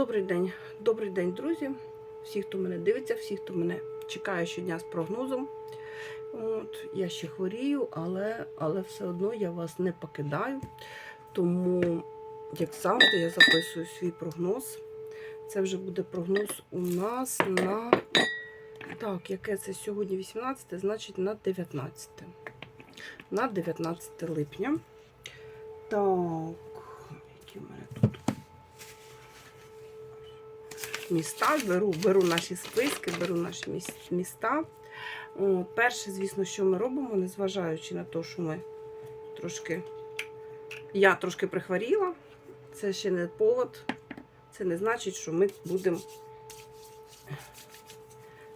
Добрий день, добрий день, друзі. Всі, хто мене дивиться, всі, хто мене чекає щодня з прогнозом. От, я ще хворію, але, але все одно я вас не покидаю. Тому, як завжди, я записую свій прогноз. Це вже буде прогноз у нас на. Так, яке це сьогодні 18, значить на 19. На 19 липня. Так, які в мене тут міста, беру, беру наші списки, беру наші міста. О, перше, звісно, що ми робимо, незважаючи на те, що ми трошки. Я трошки прихворіла. Це ще не повод. Це не значить, що ми будемо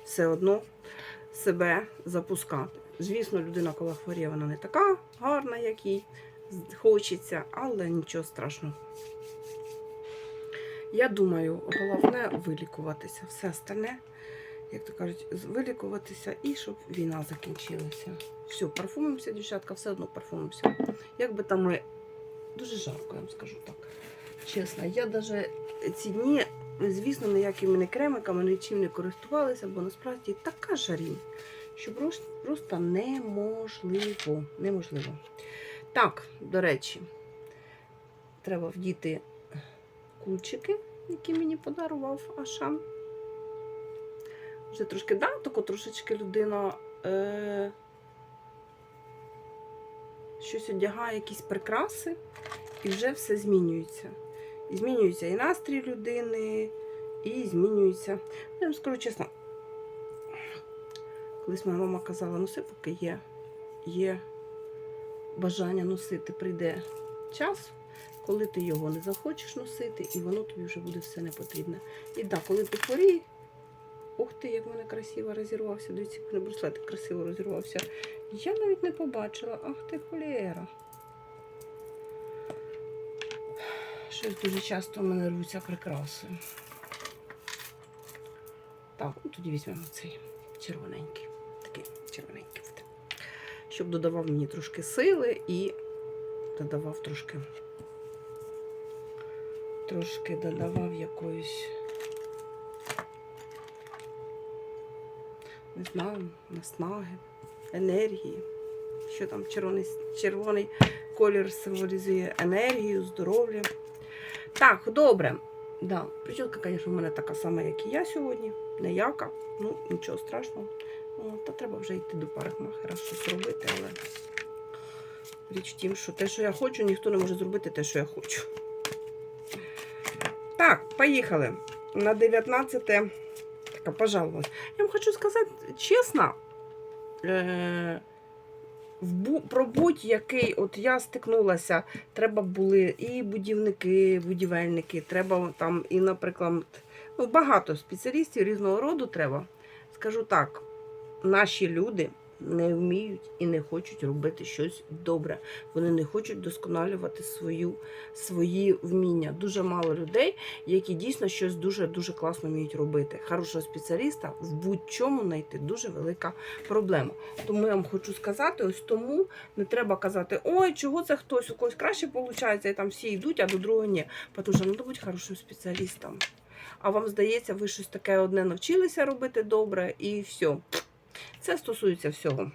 все одно себе запускати. Звісно, людина, коли хворіє, вона не така гарна, як їй хочеться, але нічого страшного. Я думаю, головне вилікуватися. Все остальне, як то кажуть, вилікуватися і щоб війна закінчилася. Все, парфумимося, дівчатка, все одно парфумимося. Як би там ми. Дуже жарко, я вам скажу так. Чесно, я навіть ці дні, звісно, ніякими не кремиками, нічим не користувалася, бо насправді така жарінь, що просто неможливо. Неможливо. Так, до речі, треба вдіти кульчики, які мені подарував Ашан. Вже трошки, да, тако трошечки людина е, щось одягає, якісь прикраси, і вже все змінюється. І змінюється і настрій людини, і змінюється. Ну, Я вам скажу чесно, колись моя мама казала, носи, поки є, є бажання носити, прийде час, коли ти його не захочеш носити, і воно тобі вже буде все не потрібне. І так, коли ти хворій, ух ти, як мене красиво розірвався. Дивіться, мене браслетик красиво розірвався. Я навіть не побачила. Ах ти холєра. Щось дуже часто в мене рвуться прикраси. Так, ну тоді візьмемо цей червоненький. Такий червоненький. Щоб додавав мені трошки сили і додавав трошки. Трошки додавав якоїсь. Не знаю, наснаги, енергії. Що там червоний, червоний колір символізує енергію, здоров'я. Так, добре. Да. Прическа, звісно, в мене така сама, як і я сьогодні. Неяка. Ну, нічого страшного. О, та треба вже йти до парикмахера, щось робити, але річ в тім, що те, що я хочу, ніхто не може зробити те, що я хочу. Так, поїхали. На 19 така пожаловалась. Я вам хочу сказати чесно, е- про будь-який, от я стикнулася, треба були і будівники, будівельники, треба там, і, наприклад, ну, багато спеціалістів різного роду треба. Скажу так, наші люди не вміють і не хочуть робити щось добре. Вони не хочуть досконалювати свою, свої вміння. Дуже мало людей, які дійсно щось дуже-дуже класно вміють робити. Хорошого спеціаліста в будь-чому знайти дуже велика проблема. Тому я вам хочу сказати, ось тому не треба казати, ой, чого це хтось, у когось краще виходить, і там всі йдуть, а до другого ні. Тому що треба бути хорошим спеціалістом. А вам здається, ви щось таке одне навчилися робити добре і все. Це стосується всього.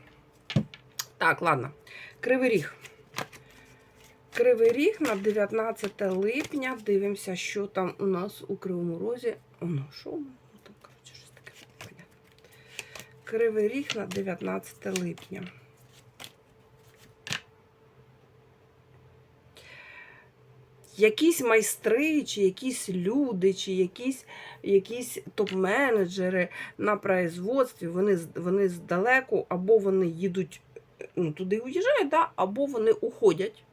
Так, ладно. Кривий ріг. Кривий ріг на 19 липня. Дивимося, що там у нас у Кривому Розі. Оно, що? воно там, коротше, щось таке. Кривий ріг на 19 липня. Якісь майстри, чи якісь люди, чи якісь, якісь топ-менеджери на производстві, вони, вони здалеку, або вони їдуть ну, туди уїжджають, да, або вони уходять.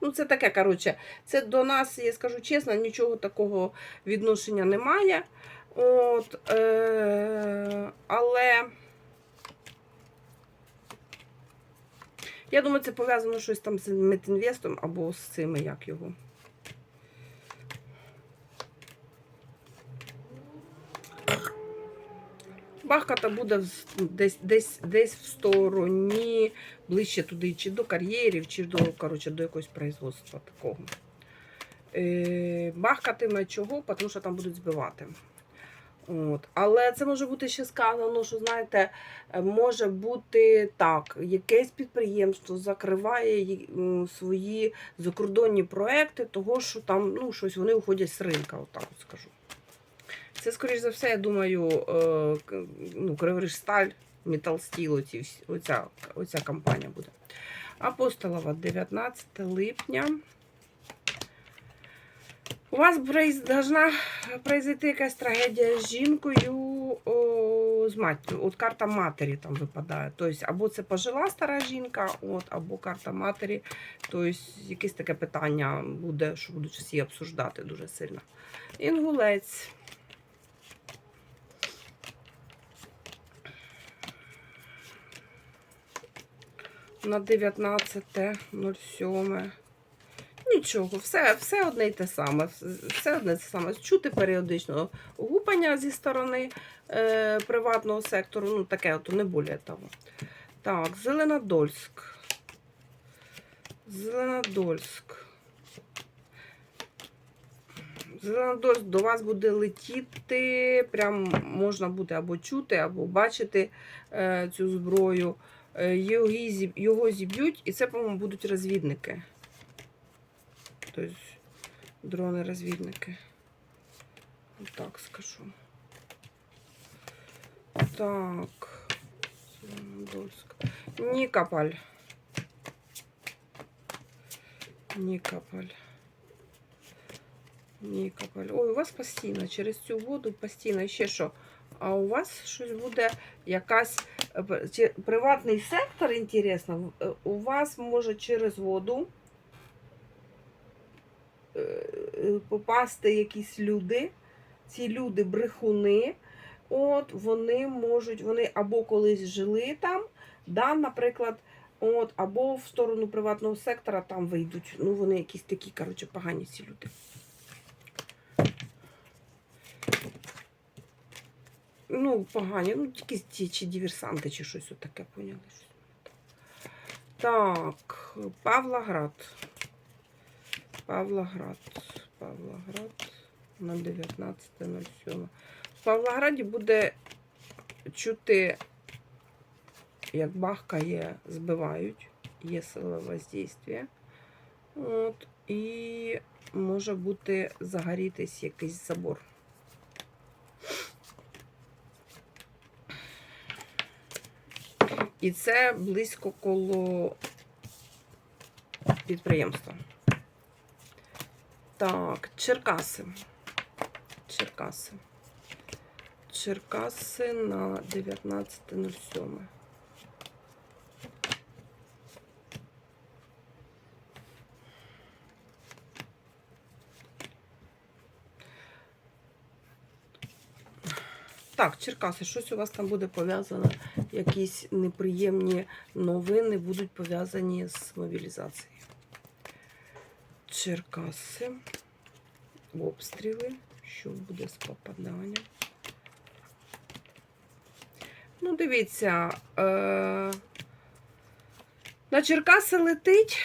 Ну, це таке, коротше, це до нас, я скажу чесно, нічого такого відношення немає. От, е- але я думаю, це пов'язано щось там з Метінвестом або з цими, як його. Бахката буде десь, десь, десь в стороні, ближче туди, чи до кар'єрів, чи до, коротше, до якогось производства такого. Е, бахкатиме чого, тому що там будуть збивати. От. Але це може бути ще сказано, що знаєте, може бути так, якесь підприємство закриває свої закордонні проекти, того що там ну, щось вони уходять з ринка, отак от скажу. Це, скоріш за все, я думаю, е, ну, Криворіжсталь, Металстіл, оці, всі- оця, оця компанія буде. Апостолова, 19 липня. У вас должна произойти якась трагедія з жінкою о, з маттю. От карта матері там випадає. Тобто, або це пожила стара жінка, от, або карта матері. Тобто, якесь таке питання буде, що будуть всі обсуждати дуже сильно. Інгулець. На 19.07. Нічого, все, все одне й те саме. Все одне те саме. Чути періодично гупання зі сторони е, приватного сектору. Ну, таке от, не більше того. Так, Зеленодольськ. Зеленодольськ. Зеленодольськ до вас буде летіти. Прям можна буде або чути, або бачити е, цю зброю. Е, його, зіб- його зіб'ють, і це, по-моєму, будуть розвідники. Тобто дрони-розвідники. Так скажу. Так. Нікополь. Нікополь. Нікополь. Ой, у вас постійно, через цю воду постійно. Ще що? А у вас щось буде якась приватний сектор, інтересно, е, у вас може через воду е, е, попасти якісь люди. Ці люди брехуни. От вони можуть, вони або колись жили там, да, наприклад, от, або в сторону приватного сектора там вийдуть. Ну, вони якісь такі, коротше, погані ці люди. Ну, погані, ну, якісь ті, чи диверсанти, чи щось таке, поняли. так. Павлоград. Павлоград. Павлоград на 19.07. В Павлограді буде чути, як бахкає, збивають, є силове воздействие. От, і може бути загорітись якийсь забор. І це близько коло підприємства. Так, Черкаси. Черкаси. Черкаси на 19.07. Так, Черкаси, щось у вас там буде пов'язано, якісь неприємні новини будуть пов'язані з мобілізацією. Черкаси. Обстріли. Що буде з попаданням? Ну, дивіться, е, на Черкаси летить.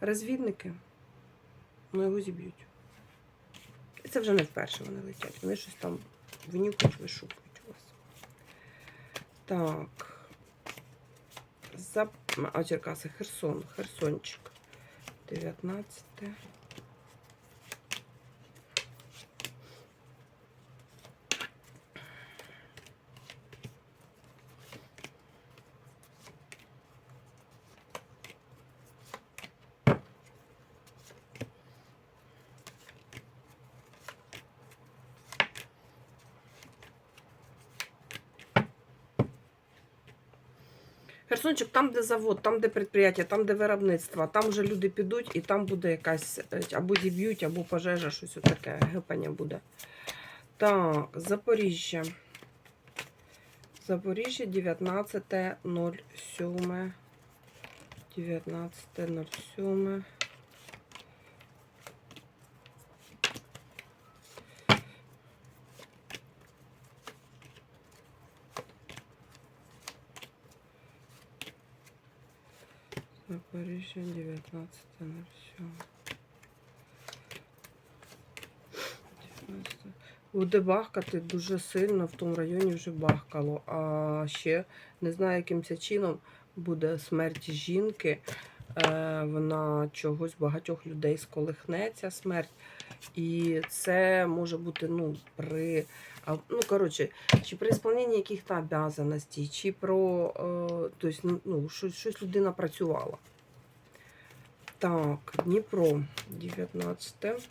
Розвідники. Ну, його зіб'ють. І це вже не вперше вони летять. Вони щось там винюкують, вишукують у вас. Так. За... А, Черкаси, Херсон, Херсончик. 19. Херсончик, там, де завод, там, де підприємство, там, де виробництво, там вже люди підуть і там буде якась е, або діб'ють, або пожежа, щось таке, гепання буде. Так, Запоріжжя. Запоріжжя 19.07. 19.07. Запоріжжя 19 на все. Буде бахкати дуже сильно, в тому районі вже бахкало. А ще не знаю, яким це чином буде смерть жінки. Е, вона чогось багатьох людей сколихне ця смерть. І це може бути ну, при ну, коротше, чи при виконанні яких-то обов'язаностей, чи про тобто, ну, щось людина працювала. Так, Дніпро 19.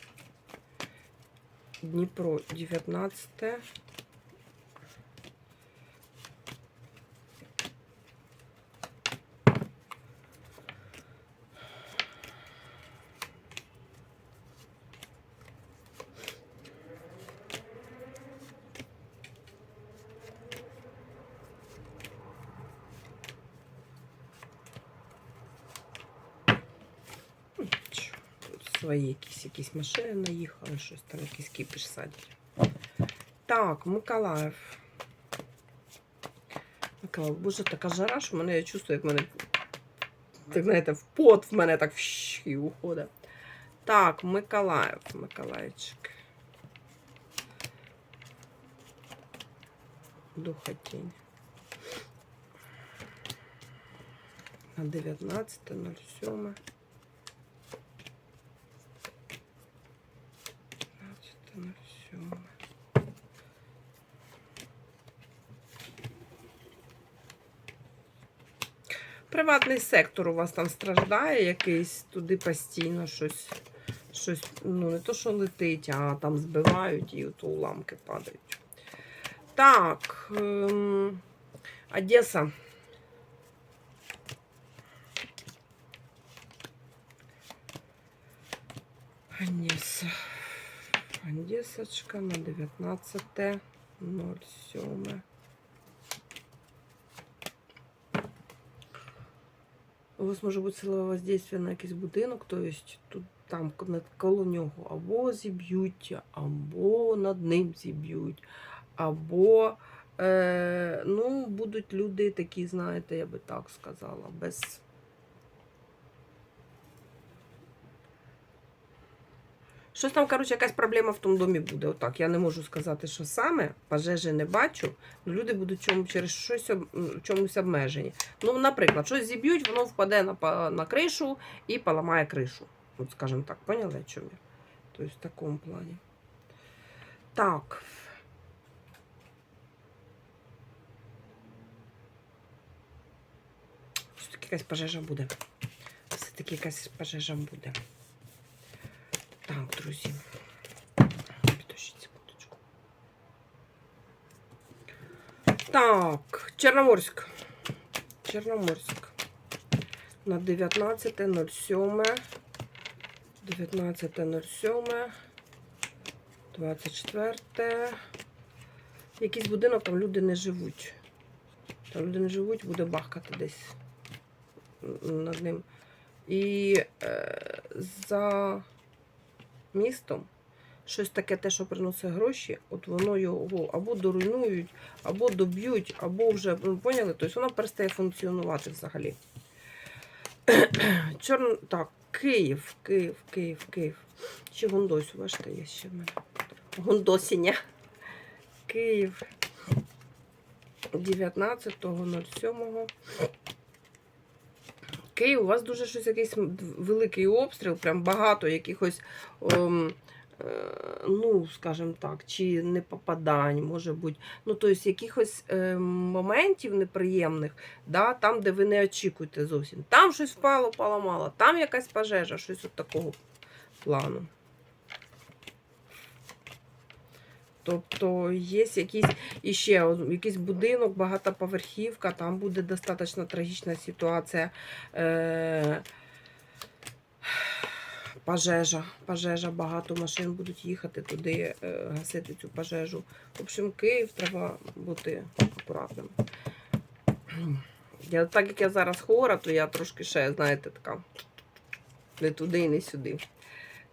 Дніпро 19. Чо, Тут свої якісь, якісь машини наїхали, щось там, якийсь кіпіш садять. Так, Миколаїв. Миколаїв, боже, така жара, що мене я чувствую, як мене, так знаєте, в пот в мене так вщі уходить. Так, Миколаїв, Миколаївчик. Духотінь. На 19.07. 15.07. Приватний сектор у вас там страждає якийсь, туди постійно щось, щось, ну не то, що летить, а там збивають і то уламки падають. Так, ем. Одеса. Одесочка на 19.07. У вас може бути силове воздействие на якийсь будинок, тобто тут там коло нього або зіб'ють, або над ним зіб'ють, або е, ну, будуть люди такі, знаєте, я би так сказала, без. Щось там, коротше, якась проблема в тому домі буде. Отак. Я не можу сказати, що саме. Пожежі не бачу. Люди будуть чому, через щось об- чомусь обмежені. Ну, наприклад, щось зіб'ють, воно впаде на, на кришу і поламає кришу. От, скажімо так, поняли, чому я? Тобто в такому плані. Так. Все-таки якась пожежа буде. Все-таки якась пожежа буде. Так, друзі. Підождіть секундочку. Так, Чорноморськ. Чорноморськ. На 19.07. 19.07. 24. Якийсь будинок, там люди не живуть. Там люди не живуть, буде бахкати десь над ним. І е, за містом щось таке, те, що приносить гроші, от воно його або доруйнують, або доб'ють, або вже, ну, поняли? Тобто воно перестає функціонувати взагалі. Чорн... Так, Київ, Київ, Київ, Київ. Чи Гондосю, бачите, є ще в мене. Гондосіння. Київ. 19.07. Київ, у вас дуже щось якийсь великий обстріл, прям багато якихось, ом, е, ну, скажімо так, чи не попадань, може бути. Ну, тобто якихось е, моментів неприємних, да, там, де ви не очікуєте зовсім. Там щось впало, поламало, там якась пожежа, щось от такого плану. Тобто є якісь іще якийсь будинок, багатоповерхівка, там буде достатньо трагічна ситуація. Е- пожежа. Пожежа, багато машин будуть їхати туди, е, гасити цю пожежу. В общем, Київ треба бути акуратним. Я, так як я зараз хвора, то я трошки ще, знаєте, така не туди не сюди.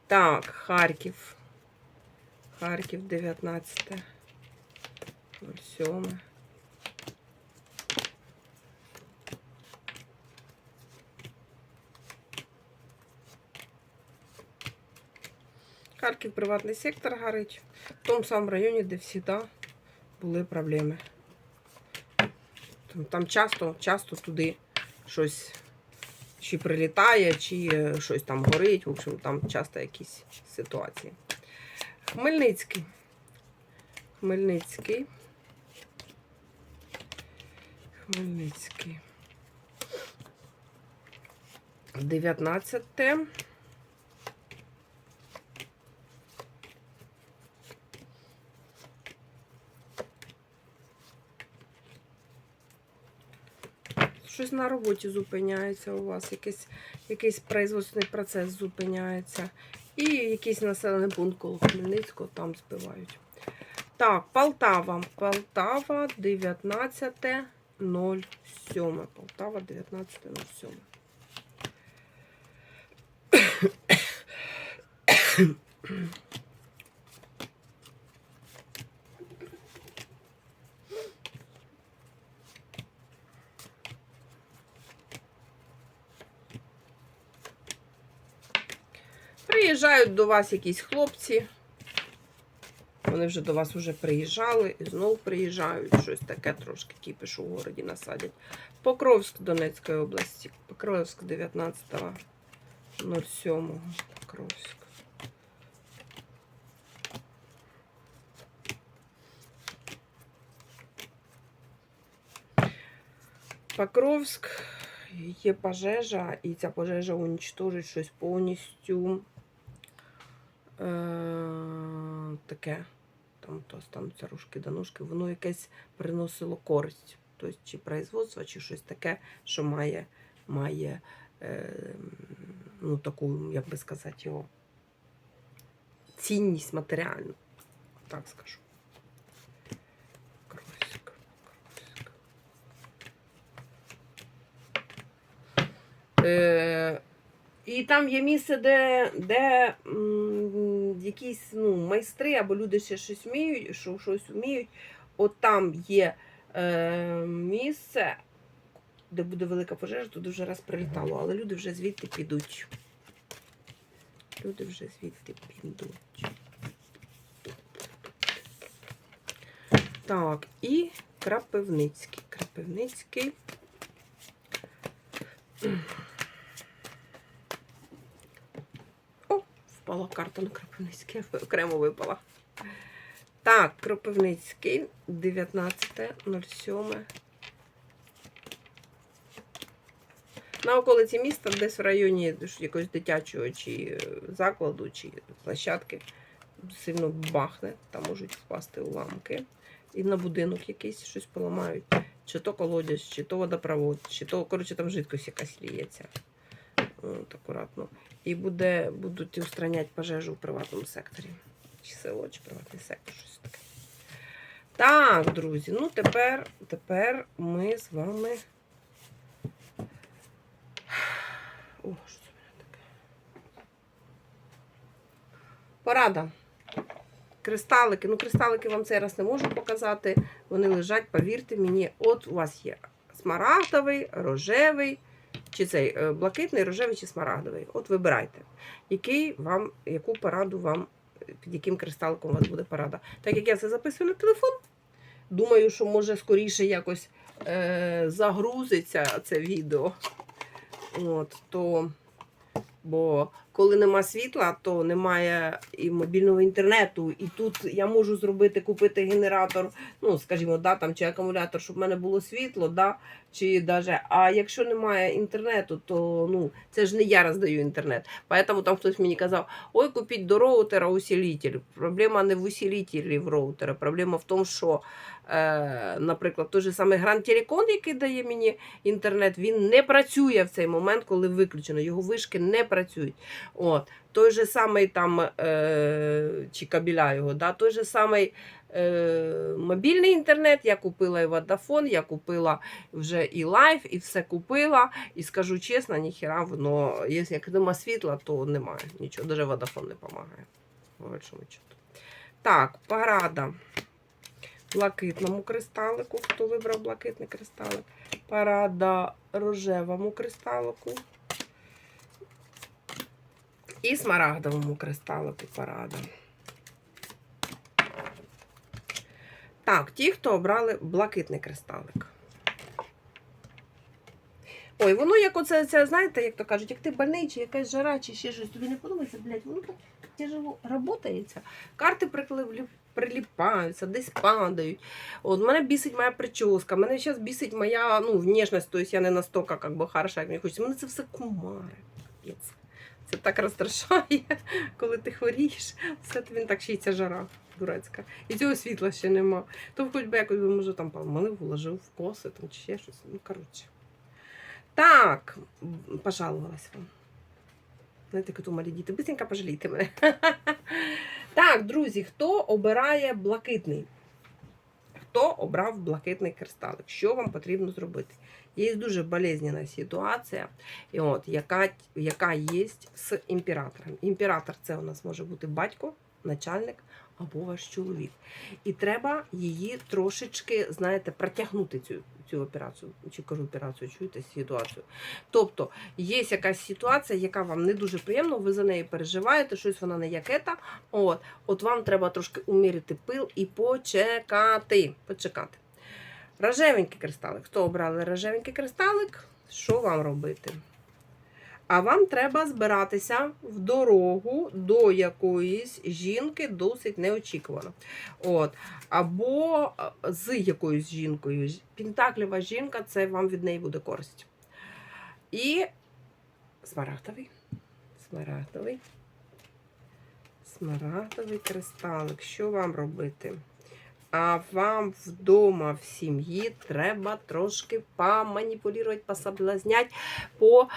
Так, Харків. Харків 19.07. Харків, приватний сектор горить. В тому самому районі, де завжди були проблеми. Там часто, часто туди щось чи прилітає, чи е, щось там горить. В общем, там часто якісь ситуації. Хмельницький. Хмельницький. Хмельницький. 19. Щось на роботі зупиняється у вас, якийсь, якийсь производственний процес зупиняється. І якийсь населений пункт коло Хмельницького там збивають. Так, Полтава. Полтава 19.07. Полтава 19.07. Приїжджають до вас якісь хлопці. Вони вже до вас вже приїжджали і знову приїжджають. Щось таке трошки кіпішу в городі насадять. Покровськ Донецької області. Покровськ 19.07. Покровськ. Покровськ. Є пожежа, і ця пожежа унічтожить щось повністю таке. Там то стануться рушки до ножки, воно якесь приносило користь. Тобто, чи производство, чи щось таке, що має, має е, ну, таку, як би сказати, його цінність матеріальну. Так скажу. Е, і там є місце, де, де м, якісь ну, майстри або люди ще щось вміють, що щось вміють. От там є е, місце, де буде велика пожежа, туди вже раз прилітало, але люди вже звідти підуть. Люди вже звідти підуть. Так, і Крапивницький. Крапивницький. О, впала карта на Кропивницький, окремо випала. Так, Кропивницький, 19.07. На околиці міста, десь в районі якогось дитячого чи е, закладу, чи площадки, сильно бахне, там можуть впасти уламки. І на будинок якийсь щось поламають. Чи то колодязь, чи то водопровод, чи то, коротше, там жидкость якась ліється. От, акуратно. І буде, будуть устраняти пожежу в приватному секторі. Чи село, чи приватний сектор, щось таке. Так, друзі, ну тепер, тепер ми з вами. О, що це мене таке? Порада. Кристалики. Ну, кристалики вам цей раз не можу показати. Вони лежать, повірте мені, от у вас є смарагдовий, рожевий, чи цей е, блакитний, рожевий чи смарагдовий. От вибирайте, який вам, яку пораду вам, під яким кристаликом у вас буде порада. Так як я це записую на телефон, думаю, що може скоріше якось е, загрузиться це відео. От, то, бо коли нема світла, то немає і мобільного інтернету. І тут я можу зробити, купити генератор, ну, скажімо, да, там, чи акумулятор, щоб в мене було світло, да, чи даже, а якщо немає інтернету, то ну, це ж не я роздаю інтернет. Поэтому там хтось мені казав, ой, купіть до роутера усилитель. Проблема не в усилителі в роутера. Проблема в тому, що, е, наприклад, той же самий Grand Telecom, який дає мені інтернет, він не працює в цей момент, коли виключено. Його вишки не працюють. От. Той же самий там, е, чи кабеля його, да, той же самий е, мобільний інтернет, я купила і Vodafone, я купила вже і лайф, і все купила. І скажу чесно, ніхіра воно, як нема світла, то немає. Нічого, навіть Vodafone не допомагає. Так, парада. Блакитному кристалику. Хто вибрав блакитний кристалик? Парада рожевому кристалику. І смарагдовому кристалику порада. Так, ті, хто обрали блакитний кристалик. Ой, воно як оце, це, знаєте, як то кажуть, як ти больний, чи якась жара, чи ще щось, тобі не подобається, блядь, воно так тяжело работається. Карти приліпаються, десь падають. От мене бісить моя прическа, мене зараз бісить моя ну, внешність, тобто я не настільки как би, хороша, як мені хочеться. Мене це все кумари. Капець. Це так розстрашає, коли ти хворієш. Все тобі так ще й ця жара дурацька. І цього світла ще нема. То хоч би якось би, може там помолив, вложив в коси там, чи ще щось. Ну, коротше. Так, пожалувалась вам. Знаєте, як малі діти. Бисенько пожалійте мене. Так, друзі, хто обирає блакитний? Хто обрав блакитний кристалик? Що вам потрібно зробити? Є дуже болезненна ситуація, і от, яка, яка є з імператором. Імператор це у нас може бути батько, начальник або ваш чоловік. І треба її трошечки, знаєте, протягнути цю, цю операцію, чи кажу операцію, чуєте ситуацію. Тобто є якась ситуація, яка вам не дуже приємна, ви за неї переживаєте, щось вона не якета. От, от вам треба трошки умірити пил і почекати. почекати. Рожевенький кристалик. Хто обрали рожевенький кристалик? Що вам робити? А вам треба збиратися в дорогу до якоїсь жінки досить неочікувано. От. Або е, з якоюсь жінкою. Пентаклєва жінка, це вам від неї буде користь. І смарагдовий. Смарагдовий. Смарагдовий кристалик. Що вам робити? А вам вдома в сім'ї треба трошки поманіпулювати, пособлазняти по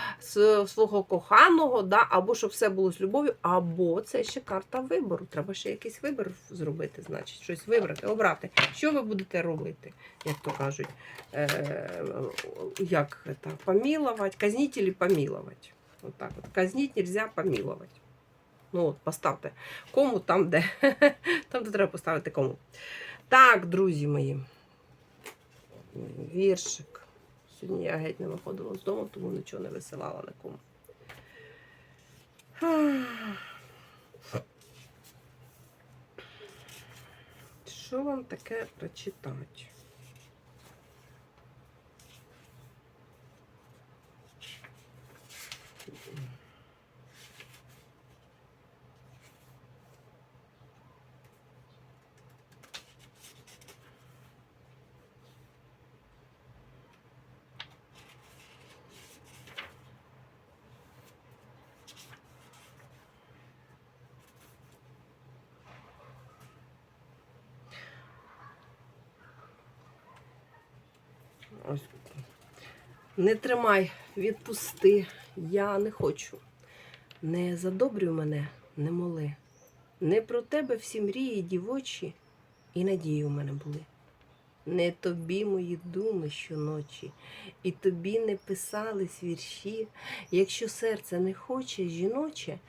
свого коханого, да? або щоб все було з любов'ю, або це ще карта вибору. Треба ще якийсь вибір зробити, значить, щось вибрати, обрати. Що ви будете робити, як то кажуть, е, як це, помілувати, казніть чи помілувати. От так от. Казніть нельзя помілувати. Ну от, поставте кому там, де. Там, де треба поставити кому. Так, друзі мої. Віршик. Сьогодні я геть не виходила з дому, тому нічого не висилала нікому. Що вам таке прочитати? Не тримай, відпусти. Я не хочу. Не задобрюй мене, не моли. Не про тебе всі мрії дівочі і надії у мене були. Не тобі мої думи щоночі, і тобі не писались вірші. Якщо серце не хоче жіноче,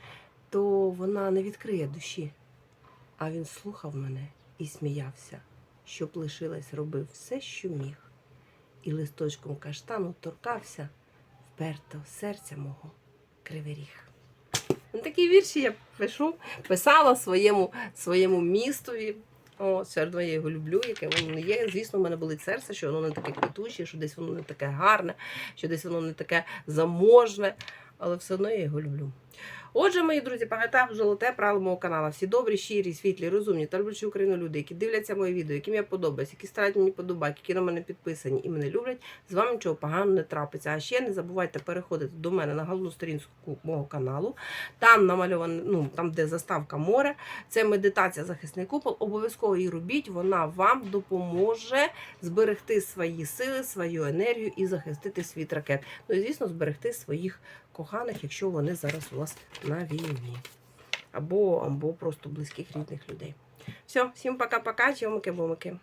то вона не відкриє душі. А він слухав мене і сміявся, щоб лишилась, робив все, що міг і листочком каштану торкався вперто серця мого кривий ріг. Такі вірші я пишу, писала своєму, своєму містові. О, одно я його люблю, яке воно не є. Звісно, в мене болить серце, що воно не таке квітуче, що десь воно не таке гарне, що десь воно не таке заможне, але все одно я його люблю. Отже, мої друзі, пам'ятаю золоте правило мого каналу. Всі добрі, щирі, світлі, розумні та люблячі Україну люди, які дивляться мої відео, яким я подобаюсь, які ставлять мені подобайки, які на мене підписані і мене люблять. З вами нічого поганого не трапиться. А ще не забувайте переходити до мене на головну сторінку мого каналу. Там намальовано, ну там, де заставка море, це медитація захисний купол. Обов'язково її робіть. Вона вам допоможе зберегти свої сили, свою енергію і захистити світ ракет. Ну і звісно, зберегти своїх коханих, якщо вони зараз у вас на війні. Або, або просто близьких рідних людей. Все, всім пока-пока, чомики-бомики.